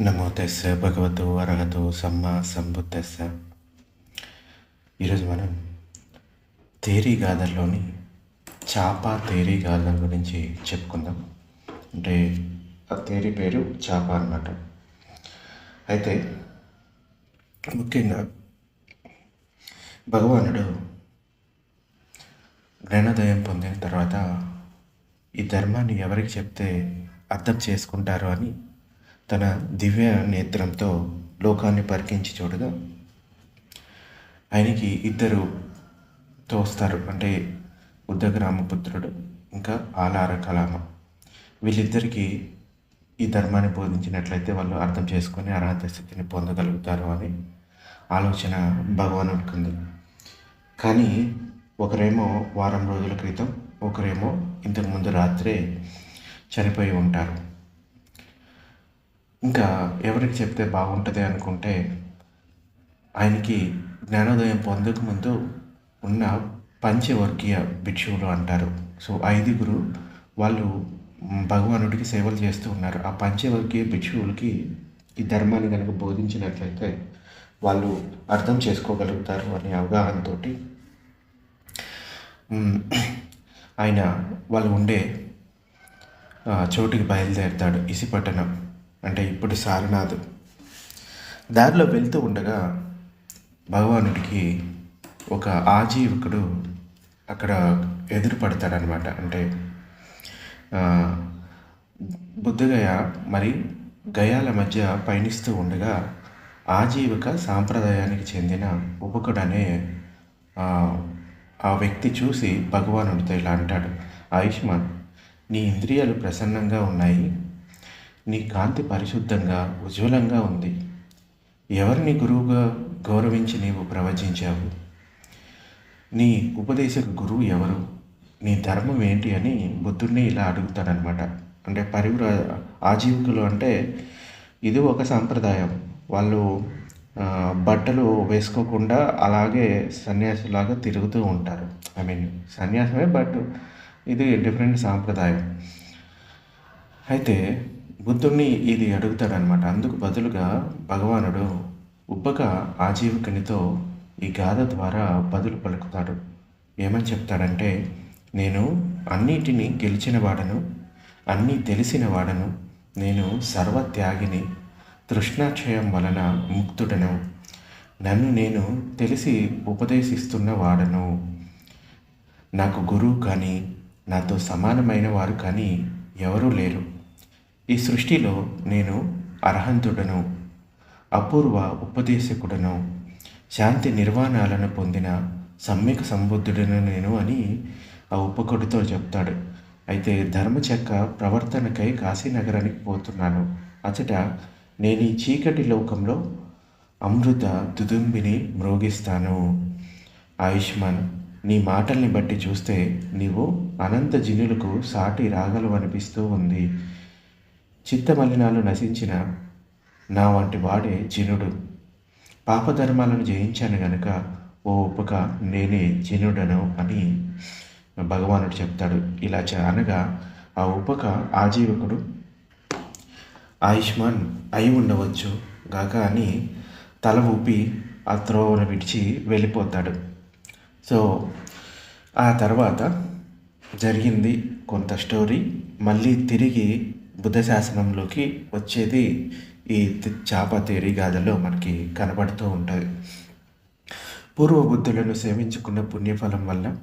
నమో తెస్స భగవతో అర్హతో సమ్మ సంబుద్ధస్స ఈరోజు మనం తేరీ గాథల్లోని చాప తేరీ గాథల గురించి చెప్పుకుందాం. అంటే ఆ తేరీ పేరు చాప అన్నమాట. అయితే ముఖ్యంగా భగవానుడు జ్ఞానోదయం పొందిన తర్వాత ఈ ధర్మాన్ని ఎవరికి చెప్తే అర్థం చేసుకుంటారు అని తన దివ్య నేత్రంతో లోకాన్ని పరికించి చూడగా ఆయనకి ఇద్దరు తోస్తారు. అంటే ఉద్దగ్రామపుత్రుడు ఇంకా ఆలార కలామ. వీళ్ళిద్దరికీ ఈ ధర్మాన్ని బోధించినట్లయితే వాళ్ళు అర్థం చేసుకొని అర్హత స్థితిని పొందగలుగుతారు అని ఆలోచన భగవానుడికి ఉంది కానీ ఒకరేమో వారం రోజుల క్రితం ఒకరేమో ఇంతకుముందు రాత్రే చనిపోయి ఉంటారు. ఇంకా ఎవరికి చెప్తే బాగుంటుంది అనుకుంటే ఆయనకి జ్ఞానోదయం పొందక ముందు ఉన్న పంచవర్గీయ భిక్షువులు అంటారు. సో ఐదుగురు వాళ్ళు భగవానుడికి సేవలు చేస్తూ ఉన్నారు. ఆ పంచవర్గీయ భిక్షువులకి ఈ ధర్మాన్ని కనుక బోధించినట్లయితే వాళ్ళు అర్థం చేసుకోగలుగుతారు అనే అవగాహనతో ఆయన వాళ్ళు ఉండే చోటుకి బయలుదేరుతాడు. ఇసిపట్టణం. అంటే ఇప్పుడు సారనాథ్. దారిలో వెళ్తూ ఉండగా భగవానుడికి ఒక ఆజీవకుడు అక్కడ ఎదురుపడతాడనమాట అంటే బుద్ధగయ మరి గయాల మధ్య పయనిస్తూ ఉండగా ఆజీవిక సాంప్రదాయానికి చెందిన ఉపకుడు అనే ఆ వ్యక్తి చూసి భగవానుడితో ఇలా అంటాడు. ఆయుష్మాన్ నీ ఇంద్రియాలు ప్రసన్నంగా ఉన్నాయి. నీ కాంతి పరిశుద్ధంగా ఉజ్వలంగా ఉంది. ఎవరిని గురువుగా గౌరవించి నీవు ప్రవచించావు? నీ ఉపదేశక గురువు ఎవరు? నీ ధర్మం ఏంటి అని బుద్ధుడిని ఇలా అడుగుతాడనమాట. అంటే పరివ్ర ఆజీవికులు అంటే ఇది ఒక సాంప్రదాయం. వాళ్ళు బట్టలు వేసుకోకుండా అలాగే సన్యాసిలాగా తిరుగుతూ ఉంటారు. ఐ మీన్ సన్యాసమే బట్ ఇది డిఫరెంట్ సాంప్రదాయం. అయితే బుద్ధుణ్ణి ఇది అడుగుతాడనమాట అందుకు బదులుగా భగవానుడు ఉబ్బక ఆజీవికునితో ఈ గాథ ద్వారా బదులు పలుకుతాడు. ఏమని చెప్తాడంటే నేను అన్నిటినీ గెలిచిన వాడను అన్నీ తెలిసిన వాడను నేను సర్వత్యాగిని తృష్ణాక్షయం వలన ముక్తుడను నన్ను నేను తెలిసి ఉపదేశిస్తున్న వాడను. నాకు గురువు కానీ నాతో సమానమైన వారు కానీ ఎవరూ లేరు. ఈ సృష్టిలో నేను అర్హంతుడను అపూర్వ ఉపదేశకుడను శాంతి నిర్వాణాలను పొందిన సమ్యక్ సంబుద్ధుడను నేను అని ఆ ఉపకుడితో చెప్తాడు. అయితే ధర్మచక్క ప్రవర్తనకై కాశీనగరానికి పోతున్నాను. అచట నేను ఈ చీకటి లోకంలో అమృత దుదుంబిని మ్రోగిస్తాను. ఆయుష్మాన్ నీ మాటల్ని బట్టి చూస్తే నీవు అనంత జినులకు సాటి రాగలు అనిపిస్తూ ఉంది. చిత్తమలినాలు నశించిన నా వంటి వాడే జినుడు. పాపధర్మాలను జయించాను గనుక ఓ ఉపక నేనే జినుడను అని భగవానుడు చెప్తాడు. ఇలా చ- అనగా ఆ ఉపక ఆజీవకుడు ఆయుష్మాన్ అయి ఉండవచ్చు గాక అని తల ఊపి ఆ త్రోవను విడిచి వెళ్ళిపోతాడు. సో ఆ తర్వాత జరిగింది కొంత స్టోరీ. మళ్ళీ తిరిగి బుద్ధ శాసనంలోకి వచ్చేది ఈ చాప తేరి గాథలో మనకి కనబడుతూ ఉంటుంది. పూర్వ బుద్ధులను సేవించుకున్న పుణ్యఫలం వల్ల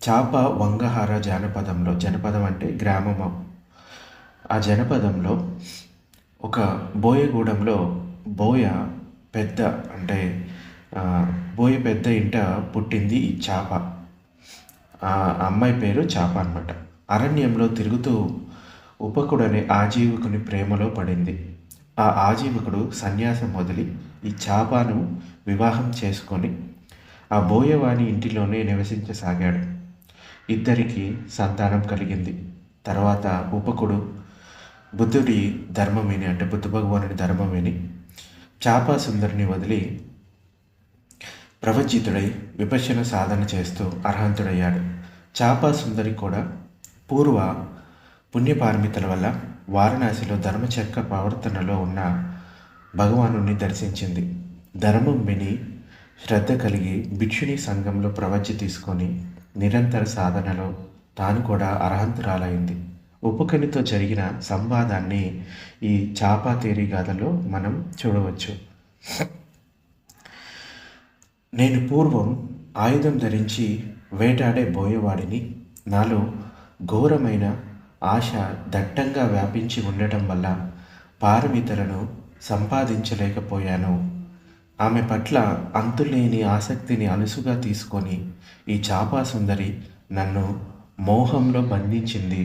చాప వంగహార జానపదంలో జనపదం అంటే గ్రామము ఆ జనపదంలో ఒక బోయగూడెంలో బోయ పెద్ద అంటే బోయ పెద్ద ఇంట పుట్టింది ఈ చాప. ఆ అమ్మాయి పేరు చాప అనమాట అరణ్యంలో తిరుగుతూ ఉపకుడనే ఆజీవకుని ప్రేమలో పడింది. ఆ ఆజీవకుడు సన్యాసం వదిలి ఈ చాపను వివాహం చేసుకొని ఆ బోయవాణి ఇంటిలోనే నివసించసాగాడు. ఇద్దరికి సంతానం కలిగింది. తర్వాత ఉపకుడు బుద్ధుడి ధర్మం విని అంటే బుద్ధ భగవానుడి ధర్మం విని చాపా సుందరిని వదిలి ప్రవచితుడై విపశన సాధన చేస్తూ అర్హంతుడయ్యాడు. చాపా సుందరి కూడా పూర్వ పుణ్యపారమితల వల్ల వారణాసిలో ధర్మచక్ర ప్రవర్తనలో ఉన్న భగవానుని దర్శించింది. ధర్మం విని శ్రద్ధ కలిగి భిక్షుని సంఘంలో ప్రవచ్చి తీసుకొని నిరంతర సాధనలో తాను కూడా అర్హంతురాలైంది. ఉపకనితో జరిగిన సంవాదాన్ని ఈ చాపాతేరి గాథలో మనం చూడవచ్చు. నేను పూర్వం ఆయుధం ధరించి వేటాడే బోయేవాడిని. నాలో ఘోరమైన ఆశ దట్టంగా వ్యాపించి ఉండటం వల్ల పారమితలను సంపాదించలేకపోయాను. ఆమె పట్ల అంతులేని ఆసక్తిని అలుసుగా తీసుకొని ఈ చాపా సుందరి నన్ను మోహంలో బంధించింది.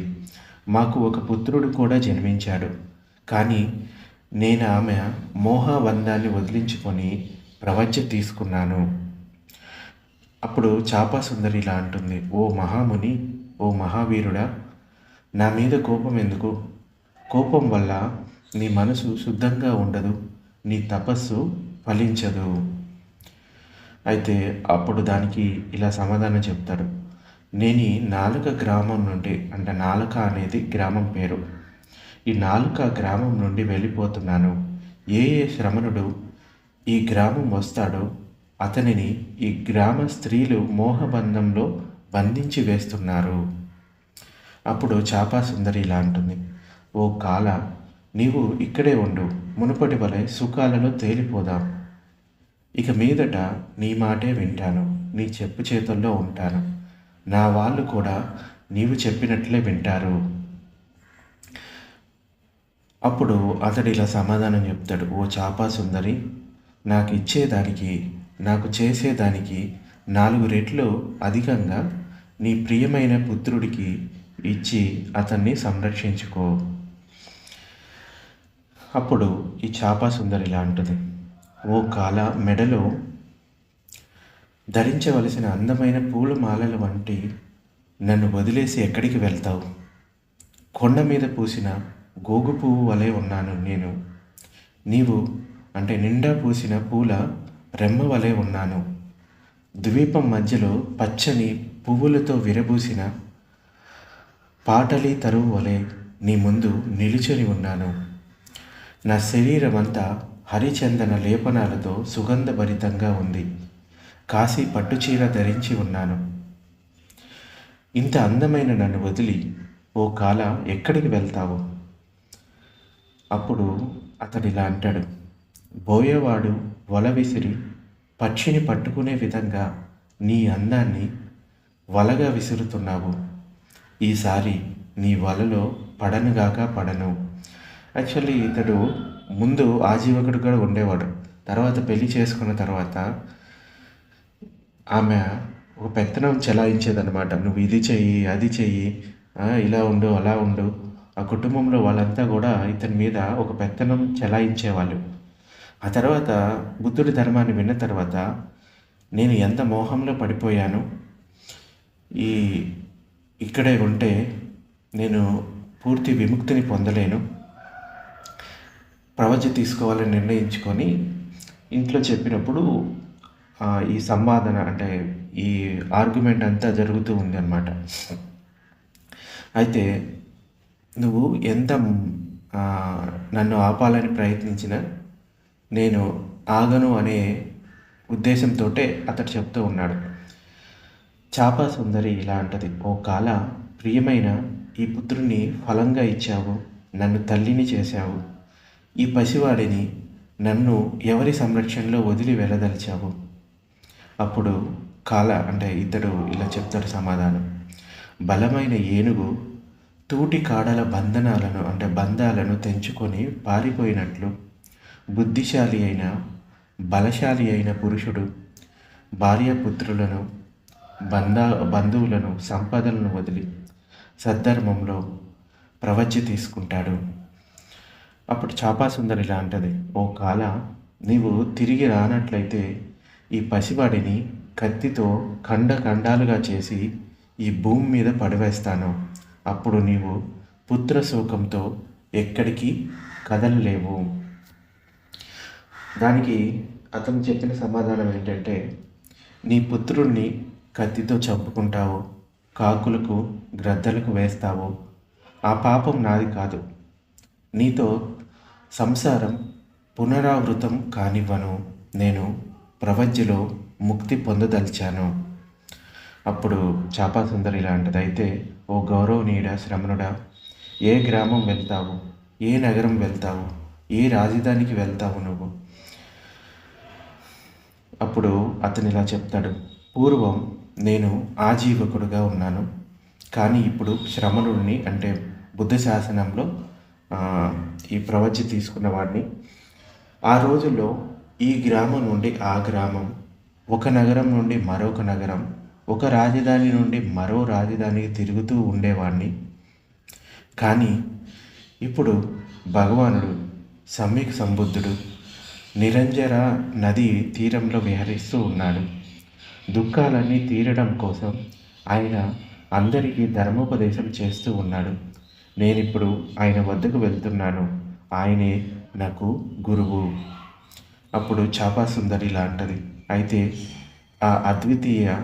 మాకు ఒక పుత్రుడు కూడా జన్మించాడు. కానీ నేను ఆమె మోహబంధాన్ని వదిలించుకొని ప్రవజ్జ తీసుకున్నాను. అప్పుడు చాపా సుందరి ఇలా అంటుంది ఓ మహాముని ఓ మహావీరుడా నా మీద కోపం ఎందుకు? కోపం వల్ల నీ మనసు శుద్ధంగా ఉండదు నీ తపస్సు ఫలించదు. అయితే అప్పుడు దానికి ఇలా సమాధానం చెప్తాడు. నేను ఈ నాలుక గ్రామం నుండి అంటే నాలుక అనేది గ్రామం పేరు. ఈ నాలుక గ్రామం నుండి వెళ్ళిపోతున్నాను. ఏ ఏ శ్రమణుడు ఈ గ్రామం వస్తాడో అతనిని ఈ గ్రామ స్త్రీలు మోహబంధంలో బంధించి వేస్తున్నారు. అప్పుడు చాపా సుందరి ఇలా అంటుంది ఓ కాల నీవు ఇక్కడే ఉండు మునుపటి వలె సుఖాలలో తేలిపోదాం. ఇక మీదట నీ మాటే వింటాను నీ చెప్పు చేతుల్లో ఉంటాను. నా వాళ్ళు కూడా నీవు చెప్పినట్లే వింటారు. అప్పుడు అతడు ఇలా సమాధానం చెప్తాడు ఓ చాపా సుందరి నాకు ఇచ్చేదానికి నాకు చేసేదానికి నాలుగు రెట్లు అధికంగా నీ ప్రియమైన పుత్రుడికి ఇచ్చి అతన్ని సంరక్షించుకో. అప్పుడు ఈ చాపా సుందరి ఇలా అంటుంది. ఓ కాల మెడలో ధరించవలసిన అందమైన పూలమాలల వంటి నన్ను వదిలేసి ఎక్కడికి వెళ్తావు? కొండ మీద పూసిన గోగు పువ్వు వలె ఉన్నాను నేను. నీవు అంటే నిండా పూసిన పూల రెమ్మ వలె ఉన్నాను. ద్వీపం మధ్యలో పచ్చని పువ్వులతో విరబూసిన పాటలి తరువు వలె నీ ముందు నిలుచుని ఉన్నాను. నా శరీరం అంతా హరిచందన లేపనాలతో సుగంధభరితంగా ఉంది. కాశీ పట్టుచీర ధరించి ఉన్నాను. ఇంత అందమైన నన్ను వదిలి ఓ కాల ఎక్కడికి వెళ్తావు? అప్పుడు అతడు ఇలా అంటాడు. బోయేవాడు వల విసిరి పక్షిని పట్టుకునే విధంగా నీ అందాన్ని వలగా విసురుతున్నావు. ఈసారి నీ వలలో పడనుగాక పడను. యాక్చువల్లీ ఇతడు ముందు ఆజీవకుడు కూడా ఉండేవాడు. తర్వాత పెళ్ళి చేసుకున్న తర్వాత ఆమె ఒక పెత్తనం చెలాయించేదనమాట నువ్వు ఇది చెయ్యి అది చెయ్యి ఇలా ఉండు అలా ఉండు. ఆ కుటుంబంలో వాళ్ళంతా కూడా ఇతని మీద ఒక పెత్తనం చెలాయించేవాళ్ళు. ఆ తర్వాత బుద్ధుడి ధర్మాన్ని విన్న తర్వాత నేను ఎంత మోహంలో పడిపోయాను ఈ ఇక్కడే ఉంటే నేను పూర్తి విముక్తిని పొందలేను. ప్రవచ తీసుకోవాలని నిర్ణయించుకొని ఇంట్లో చెప్పినప్పుడు ఈ సంవాదన అంటే ఈ ఆర్గ్యుమెంట్ అంతా జరుగుతూ ఉంది అనమాట అయితే నువ్వు ఎంత నన్ను ఆపాలని ప్రయత్నించినా నేను ఆగను అనే ఉద్దేశంతో అతడు చెప్తూ ఉన్నాడు. చాప సుందరి ఇలా అంటది ఓ కాల ప్రియమైన ఈ పుత్రుని ఫలంగా ఇచ్చావు నన్ను తల్లిని చేశావు. ఈ పసివాడిని నన్ను ఎవరి సంరక్షణలో వదిలి వెళ్ళదలిచావు? అప్పుడు కాల అంటే ఇతడు ఇలా చెప్తాడు సమాధానం. బలమైన ఏనుగు తూటి కాడల బంధనాలను అంటే బంధాలను తెంచుకొని పారిపోయినట్లు బుద్ధిశాలి అయిన బలశాలి అయిన పురుషుడు భార్యాపుత్రులను బంధ బంధువులను సంపదలను వదిలి సద్ధర్మంలో ప్రవచ్చి తీసుకుంటాడు. అప్పుడు చాపాసుందరి ఇలా అంటది ఓ కాల నీవు తిరిగి రానట్లయితే ఈ పసివాడిని కత్తితో ఖండ ఖండాలుగా చేసి ఈ భూమి మీద పడవేస్తాను. అప్పుడు నీవు పుత్ర శోకంతో ఎక్కడికి కదలలేవు. దానికి అతను చెప్పిన సమాధానం ఏంటంటే నీ పుత్రుణ్ణి కత్తితో చంపుకుంటావు కాకులకు గ్రద్దలకు వేస్తావు. ఆ పాపం నాది కాదు. నీతో సంసారం పునరావృతం కానివ్వను. నేను ప్రవజ్యలో ముక్తి పొందదలిచాను. అప్పుడు చాపాసుందరి ఇలాంటిది అయితే ఓ గౌరవనీయుడ శ్రమణుడా ఏ గ్రామం వెళ్తావు? ఏ నగరం వెళ్తావు? ఏ రాజధానికి వెళ్తావు నువ్వు? అప్పుడు అతను ఇలా చెప్తాడు. పూర్వం నేను ఆజీవకుడుగా ఉన్నాను. కానీ ఇప్పుడు శ్రమణుడిని అంటే బుద్ధ శాసనంలో ఈ ప్రవచ్చి తీసుకున్న వాడిని. ఆ రోజుల్లో ఈ గ్రామం నుండి ఆ గ్రామం ఒక నగరం నుండి మరొక నగరం ఒక రాజధాని నుండి మరో రాజధానికి తిరుగుతూ ఉండేవాడిని కానీ ఇప్పుడు భగవానుడు సమ్యక్ సంబుద్ధుడు నిరంజర నది తీరంలో విహరిస్తూ ఉన్నాడు. దుఃఖాలన్నీ తీరడం కోసం ఆయన అందరికీ ధర్మోపదేశం చేస్తూ ఉన్నాడు. నేనిప్పుడు ఆయన వద్దకు వెళ్తున్నాను. ఆయనే నాకు గురువు. అప్పుడు చాపాసుందరి ఇలా అంటది అయితే ఆ అద్వితీయ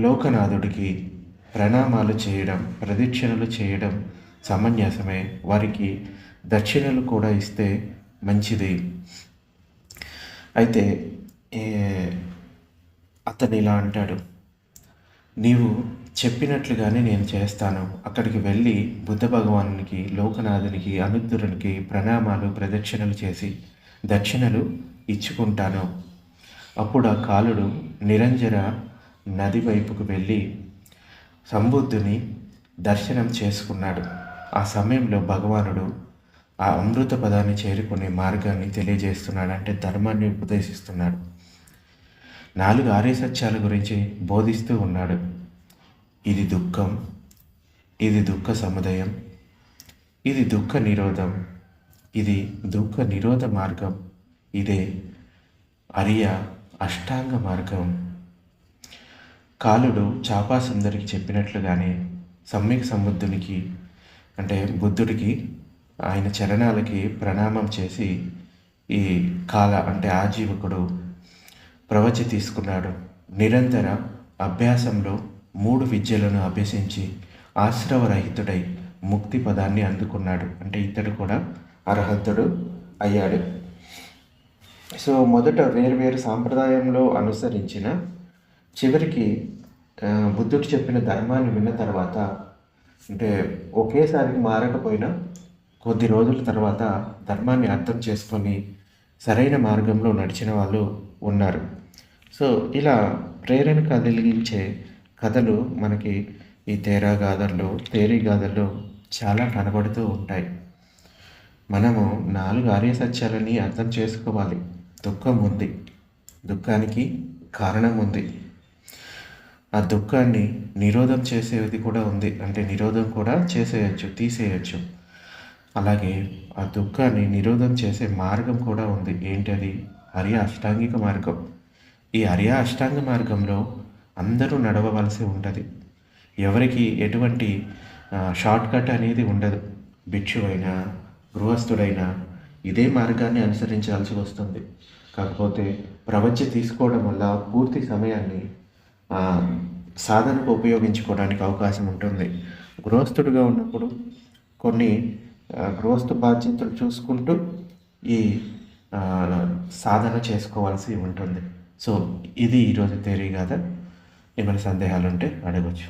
లోకనాథుడికి ప్రణామాలు చేయడం ప్రదక్షిణలు చేయడం సమంజసమే. వారికి దక్షిణలు కూడా ఇస్తే మంచిది. అయితే అతను ఇలా అంటాడు. నీవు చెప్పినట్లుగానే నేను చేస్తాను. అక్కడికి వెళ్ళి బుద్ధ భగవానునికి లోకనాథునికి అనుద్దురునికి ప్రణామాలు ప్రదక్షిణలు చేసి దక్షిణలు ఇచ్చుకుంటాను. అప్పుడు ఆ కాలుడు నిరంజర నది వైపుకు వెళ్ళి సంబుద్ధుని దర్శనం చేసుకున్నాడు. ఆ సమయంలో భగవానుడు ఆ అమృత పదాన్ని చేరుకునే మార్గాన్ని తెలియజేస్తున్నాడు అంటే ధర్మాన్ని ఉపదేశిస్తున్నాడు. నాలుగు ఆర్య సత్యాల గురించి బోధిస్తూ ఉన్నాడు. ఇది దుఃఖం ఇది దుఃఖ సముదయం ఇది దుఃఖ నిరోధం ఇది దుఃఖ నిరోధ మార్గం ఇదే అరియ అష్టాంగ మార్గం. కాలుడు చాపాసుందరికి చెప్పినట్లుగానే సమ్యక్ సముద్రునికి అంటే బుద్ధుడికి ఆయన చరణాలకి ప్రణామం చేసి ఈ కాల అంటే ఆజీవకుడు ప్రవచి తీసుకున్నాడు. నిరంతర అభ్యాసంలో మూడు విద్యలను అభ్యసించి ఆశ్రవరహితుడై ముక్తి పదాన్ని అందుకున్నాడు. అంటే ఇతడు కూడా అర్హతుడు అయ్యాడు. సో మొదట వేరువేరు సాంప్రదాయంలో అనుసరించిన చివరికి బుద్ధుడు చెప్పిన ధర్మాన్ని విన్న తర్వాత అంటే ఒకేసారికి మారకపోయినా కొద్ది రోజుల తర్వాత ధర్మాన్ని అర్థం చేసుకొని సరైన మార్గంలో నడిచిన వాళ్ళు ఉన్నారు. సో ఇలా ప్రేరణ కలిగించే కథలు మనకి ఈ తేరా గాథల్లో తేరీ గాథల్లో చాలా కనబడుతూ ఉంటాయి. మనము నాలుగు ఆర్య సత్యాలని అర్థం చేసుకోవాలి. దుఃఖం ఉంది. దుఃఖానికి కారణం ఉంది. ఆ దుఃఖాన్ని నిరోధం చేసేది కూడా ఉంది. అంటే నిరోధం కూడా చేసేయచ్చు తీసేయచ్చు. అలాగే ఆ దుఃఖాన్ని నిరోధం చేసే మార్గం కూడా ఉంది. ఏంటది? హరి అష్టాంగిక మార్గం. ఈ హరియ అష్టాంగ మార్గంలో అందరూ నడవవలసి ఉంటుంది. ఎవరికి ఎటువంటి షార్ట్ కట్ అనేది ఉండదు. భిక్షువైనా అయినా గృహస్థుడైనా ఇదే మార్గాన్ని అనుసరించాల్సి వస్తుంది. కాకపోతే ప్రవచ్య తీసుకోవడం వల్ల పూర్తి సమయాన్ని సాధనకు ఉపయోగించుకోవడానికి అవకాశం ఉంటుంది. గృహస్థుడిగా ఉన్నప్పుడు కొన్ని గృహస్థ బాధ్యతలు చూసుకుంటూ ఈ సాధన చేసుకోవాల్సి ఉంటుంది. సో ఇది ఈరోజు తేరీ కదా ఏమైనా సందేహాలు ఉంటే అడగచ్చు.